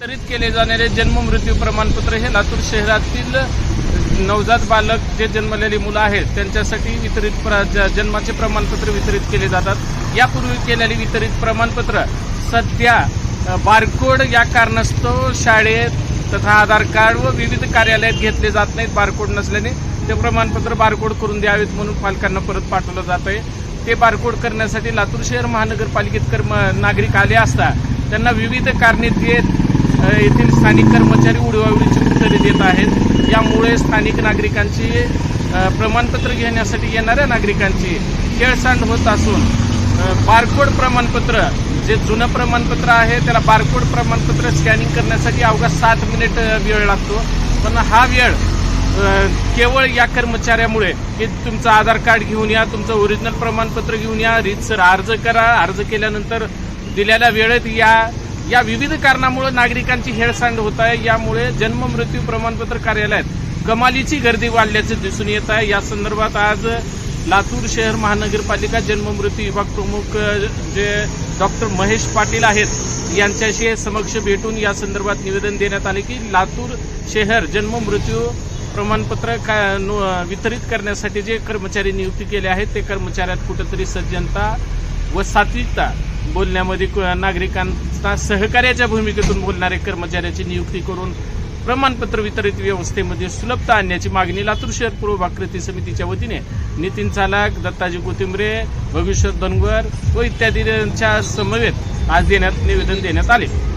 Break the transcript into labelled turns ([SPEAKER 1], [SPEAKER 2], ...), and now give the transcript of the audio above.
[SPEAKER 1] वितरित केले जाणारे जन्म मृत्यू प्रमाणपत्र हे लातूर शहरातील नवजात बालक जे जन्मलेली मुलं आहेत त्यांच्यासाठी वितरित प्र जन्माचे प्रमाणपत्र वितरित केले जातात. यापूर्वी केलेली वितरित प्रमाणपत्र सध्या बारकोड या कारणास्तव शाळेत तथा आधार कार्ड व विविध कार्यालयात घेतले जात नाहीत बारकोड नसल्याने. ते प्रमाणपत्र बारकोड करून द्यावेत म्हणून पालकांना परत पाठवलं जात आहे. ते बारकोड करण्यासाठी लातूर शहर महानगरपालिकेत कर्म नागरिक आले असता त्यांना विविध कारणे देत येथील स्थानिक कर्मचारी उडवाउडीची उत्तरे देत आहेत. यामुळे स्थानिक नागरिकांची प्रमाणपत्र घेण्यासाठी येणाऱ्या नागरिकांची खेळसांड होत असून बारकोड प्रमाणपत्र जे जुनं प्रमाणपत्र आहे त्याला बारकोड प्रमाणपत्र स्कॅनिंग करण्यासाठी अवघा सात मिनिट वेळ लागतो. पण हा वेळ केवळ या कर्मचाऱ्यामुळे. की तुमचं आधार कार्ड घेऊन या तुमचं ओरिजिनल प्रमाणपत्र घेऊन या रीतसर अर्ज करा. अर्ज केल्यानंतर दिलेल्या वेळेत या या विविध कारणामुळे नागरिकांची हेळसांड होत आहे. यामुळे जन्म मृत्यू प्रमाणपत्र कार्यालयात कमालीची गर्दी वाढल्याचं दिसून येत आहे. या संदर्भात आज लातूर शहर महानगरपालिका जन्म मृत्यू विभाग प्रमुख जे डॉक्टर महेश पाटील आहेत यांच्याशी समक्ष भेटून या संदर्भात निवेदन देण्यात आले की लातूर शहर जन्म मृत्यू प्रमाणपत्र का वितरित करण्यासाठी जे कर्मचारी नियुक्ती केले आहेत ते कर्मचाऱ्यात कुठंतरी सज्जनता व सात्विकता बोलण्यामध्ये क- नागरिकांना सहकार्याच्या भूमिकेतून बोलणारे कर्मचाऱ्याची नियुक्ती करून प्रमाणपत्र वितरित व्यवस्थेमध्ये सुलभता आणण्याची मागणी लातूर शहर पूर्व कृती समितीच्या वतीने नितीन चालाक दत्ताजी कोथिंबरे भविष्य धनगर व इत्यादींच्या समवेत आज देण्यात निवेदन देण्यात आले.